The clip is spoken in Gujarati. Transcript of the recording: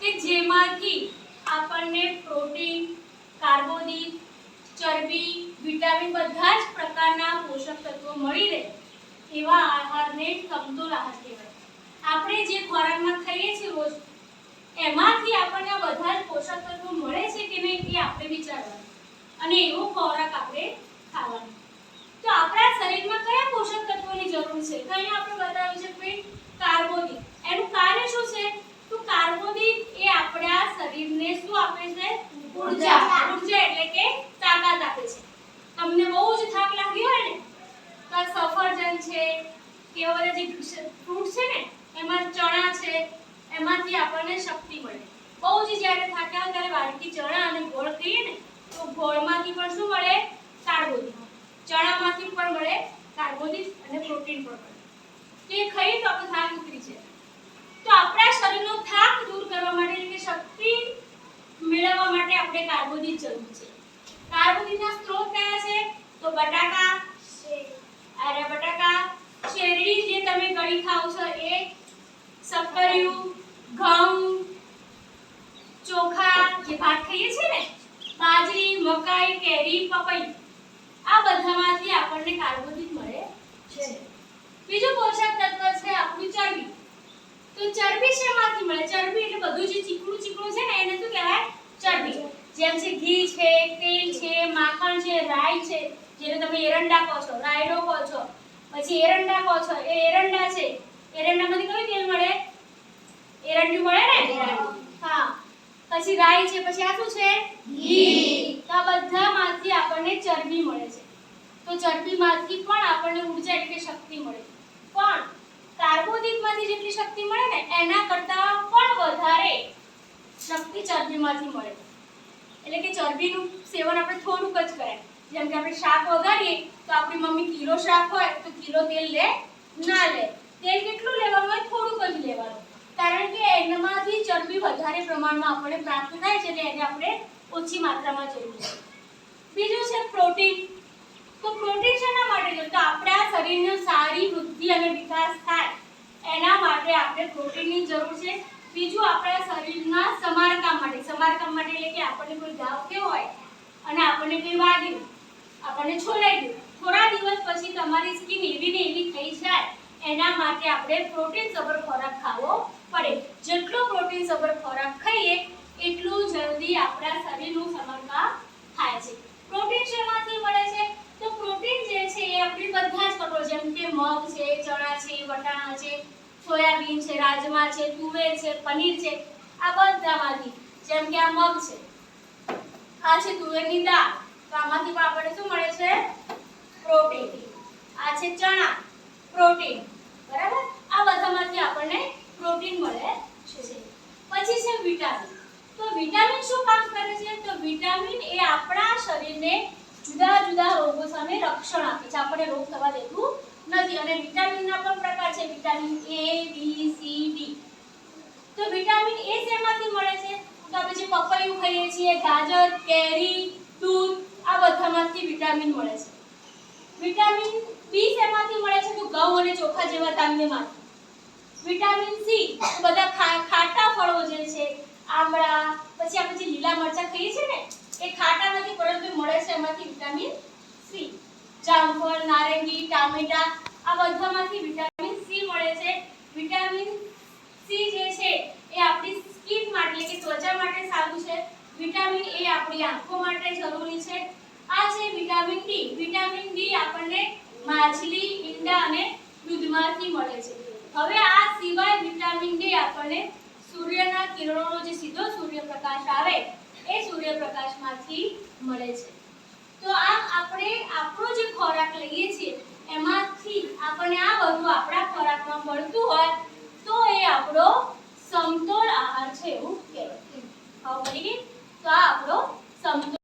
જેમાંથી આપણને પ્રોટીન, કાર્બોદિત, ચરબી, વિટામિન બધા જ પ્રકારના પોષક તત્વો મળી રહે એવા આહારને સમતોલ આહાર કહેવાય. આપણે જે ખોરાકમાં ખાઈએ છીએ રોજ, એમાંથી આપણને બધા જ પોષક તત્વો મળે છે કે નહીં એ આપણે વિચારવાનું અને એવો ખોરાક આપણે ખાવાનો. તો આપણા શરીરમાં કયા પોષક તત્વોની જરૂર છે? તો આપણે બતાવ્યું છે કે કાર્બોદિત. એનું કાર્ય શું છે તો કાર્બોદિત એ આપણા શરીરને શું આપે છે ઊર્જા ઊર્જા એટલે કે તાકાત આપે છે તમને બહુ જ થાક લાગ્યો હોય ને તો આ સફરજન છે કે એવા બધા જે ફ્રૂટ છે ને એમાં ચણા છે એમાંથી આપણને શક્તિ મળે. બહુ જ જ્યારે થાક્યા હોય ત્યારે વાડકી ચણા અને ગોળ ખાઈએ ને તો ગોળમાંથી પણ શું મળે? કાર્બોદિત. ચણામાંથી પણ મળે કાર્બોદિત અને પ્રોટીન પણ મળે. તો એ ખાઈએ તો આપણો થાક ઉતરી જાય. તો આપણા શરીરનો થાક દૂર કરવા માટે એટલે કે શક્તિ મેળવવા માટે આપણે કાર્બોદિત જરૂર છે. કાર્બોદિતના સ્ત્રોત કયા છે? તો બટાકા. અરે બટાકા. શેરડી જે તમે કઢી ખાઓ છો એ સપરિયું, ઘઉં, ચોખા જે ભાત ખાઈએ છીએ ને, બાજરી, મકાઈ, કેરી પપઈ આ બધામાંથી આપણને કાર્બોદિત મળે છે. બીજું પોષક તત્વ છે આપણું ચરબી. તો ચરબી શેમાંથી મળે? ચરબી એટલે બધું જે ચીકણું ચીકણું છે ને, એને શું કહેવાય? ચરબી. જેમ છે ઘી છે, તેલ છે, માખણ છે, રાઈ છે, જેને તમે એરંડા કહો છો, રાયડો કહો છો પછી એરંડા કહો છો. એ એરંડા છે. એરંડામાંથી કયું તેલ મળે? એરંડું મળે ને? હા. પછી રાઈ છે. પછી આ શું છે? ઘી. તો આ બધામાંથી આપણને ચરબી મળે છે. તો ચરબીમાંથી પણ આપણને ઊર્જા એટલે કે શક્તિ મળે. પણ કાર્બોદિતમાંથી જેટલી શક્તિ મળે ને એના કરતાં પણ વધારે શક્તિ ચરબીમાંથી મળે. એટલે કે ચરબીનું સેવન આપણે થોડુંક જ કરાય જેમ કે આપણે શાક વઘારીએ તો આપણી મમ્મી કિલો શાક હોય, તો કિલો તેલ લે, ના લે. તેલ કેટલું લેવાનું હોય? થોડુંક જ લેવાનું. કારણ કે એનામાંથી ચરબી વધારે પ્રમાણમાં આપણને પ્રાપ્ત થાય છે, એટલે એને આપણે ઓછી માત્રામાં જરૂર છે. બીજું છે પ્રોટીન. તો પ્રોટીન શેના માટે? જોઈએ તો આપણા શરીરનો સારી વૃદ્ધિ અને વિકાસ થાય, એના માટે આપણે પ્રોટીનની જરૂર છે. બીજું આપણા શરીરના સમારકામ માટે. સમારકામ માટે એટલે કે આપણને કોઈ ઘાવ થયો હોય, અને આપણને કોઈ વાગ્યું તમારી સ્કિન એવી ને એવી થઈ જાય, એના માટે આપણે પ્રોટીન સભર ખોરાક ખાવો પડે. જેટલો પ્રોટીન સભર ખોરાક ખાઈએ, એટલું જલ્દી આપણા શરીરનું સમરકામ થાય છે. પ્રોટીન શેમાંથી મળે છે? તો પ્રોટીન જે છે એ આપણી બધા જ કઠોળ જેમ કે મગ છે, ચણા છે, વટાણા છે, સોયાબીન છે, રાજમા છે, તુવેર છે, પનીર છે, આ બધામાંથી. જેમ કે આ મગ છે, આ છે તુવેરની દાળ. તો આમાંથી પણ આપણને શું મળે છે? પ્રોટીન આ છે ચણા, પ્રોટીન. બરાબર? આ બધામાંથી આપણને પ્રોટીન મળે છે. પછી છે વિટામિન. તો વિટામિન શું કામ કરે છે? તો વિટામિન એ આપણા શરીરને જુદા જુદા રોગો સામે રક્ષણ આપે છે. આપણે રોગ થવા દેતું નથી. અને વિટામિનના પણ પ્રકાર છે. Vitamin A B C D તો વિટામિન એ શેમાંથી મળે છે? તો આપણે જે પપૈયું ખાઈએ છીએ, ગાજર, કેરી, દૂધ, આ બધામાંથી વિટામિન મળે છે. વિટામિન બી શેમાંથી મળે છે તો ઘઉં અને ચોખા જેવા ધાન્યમાંથી વિટામિન સી બધા ખાટા ફળો જે છે, આમળા, પછી આપણે જે લીલા મરચાં ખાઈએ છીએ ને, એ ખાટા નથી, પરંતુ મળે છે એમાંથી વિટામિન સી. જામફળ, નારંગી, ટામેટા, આ બધામાંથી વિટામિન સી મળે છે. વિટામિન સી જે છે, એ આપણી સ્કિન માટે, એટલે કે ત્વચા માટે સારું છે. વિટામિન એ આપણી આંખો માટે જરૂરી છે. આ છે વિટામિન ડી. વિટામિન માછલી ઈંડા અને દૂધમાંથી મળે છે. હવે આ સિવાય વિટામિન ડી આપણને સૂર્યના કિરણોનો જે સીધો સૂર્યપ્રકાશ આવે, એ સૂર્યપ્રકાશમાંથી મળે છે. તો આમ આપણે આપણો જે ખોરાક લઈએ છીએ, એમાંથી આપણને આ બધું આપણા ખોરાકમાં મળતું હોય, તો એ આપણો સમતોલ આહાર છે એવું કહેવાય. હવે તો આ આપણો સમતોલ